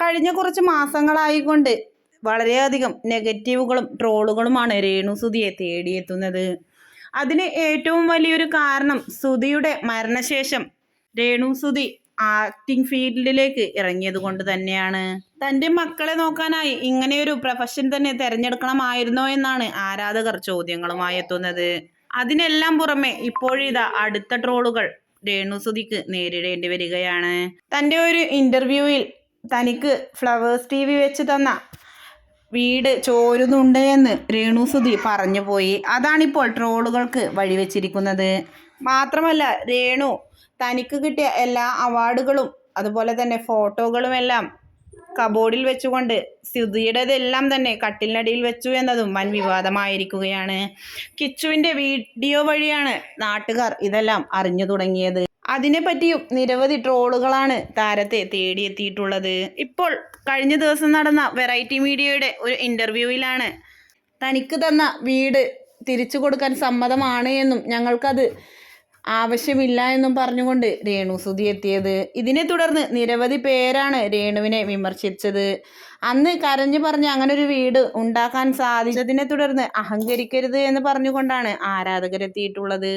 കഴിഞ്ഞ കുറച്ച് മാസങ്ങളായിക്കൊണ്ട് വളരെയധികം നെഗറ്റീവുകളും ട്രോളുകളുമാണ് രേണു സുധിയെ തേടിയെത്തുന്നത്. അതിന് ഏറ്റവും വലിയൊരു കാരണം സുധിയുടെ മരണശേഷം രേണു സുധി ആക്ടിംഗ് ഫീൽഡിലേക്ക് ഇറങ്ങിയത് കൊണ്ട് തന്നെയാണ്. തന്റെ മക്കളെ നോക്കാനായി ഇങ്ങനെയൊരു പ്രൊഫഷൻ തന്നെ തിരഞ്ഞെടുക്കണമായിരുന്നോ എന്നാണ് ആരാധകർ ചോദ്യങ്ങളുമായി എത്തുന്നത്. അതിനെല്ലാം പുറമെ ഇപ്പോഴിതാ അടുത്ത ട്രോളുകൾ രേണുസുതിക്ക് നേരിടേണ്ടി വരികയാണ്. തന്റെ ഒരു ഇന്റർവ്യൂവിൽ തനിക്ക് ഫ്ലവേഴ്സ് ടി വി വെച്ച് തന്ന വീട് ചോരുന്നുണ്ട് എന്ന് രേണുസുതി പറഞ്ഞു പോയി. അതാണിപ്പോൾ ട്രോളുകൾക്ക് വഴിവെച്ചിരിക്കുന്നത് മാത്രമല്ല രേണു തനിക്ക് കിട്ടിയ എല്ലാ അവാർഡുകളും അതുപോലെ തന്നെ ഫോട്ടോകളുമെല്ലാം കബോർഡിൽ വെച്ചുകൊണ്ട് സ്തുതിയുടേതെല്ലാം തന്നെ കട്ടിലിനടിയിൽ വെച്ചു എന്നതും വൻ വിവാദമായിരിക്കുകയാണ്. കിച്ചുവിന്റെ വീഡിയോ വഴിയാണ് നാട്ടുകാർ ഇതെല്ലാം അറിഞ്ഞു തുടങ്ങിയത്. അതിനെപ്പറ്റിയും നിരവധി ട്രോളുകളാണ് താരത്തെ തേടിയെത്തിയിട്ടുള്ളത്. ഇപ്പോൾ കഴിഞ്ഞ ദിവസം നടന്ന വെറൈറ്റി മീഡിയയുടെ ഒരു ഇന്റർവ്യൂവിലാണ് തനിക്ക് തന്ന വീട് തിരിച്ചു കൊടുക്കാൻ സമ്മതമാണ് എന്നും ഞങ്ങൾക്കത് ആവശ്യമില്ല എന്നും പറഞ്ഞുകൊണ്ട് രേണു സുധി എത്തിയത്. ഇതിനെ തുടർന്ന് നിരവധി പേരാണ് രേണുവിനെ വിമർശിച്ചത്. അന്ന് കരഞ്ഞു പറഞ്ഞ് അങ്ങനെ ഒരു വീട് ഉണ്ടാക്കാൻ സാധിച്ചതിനെ തുടർന്ന് അഹങ്കരിക്കരുത് എന്ന് പറഞ്ഞുകൊണ്ടാണ് ആരാധകരെത്തിയിട്ടുള്ളത്.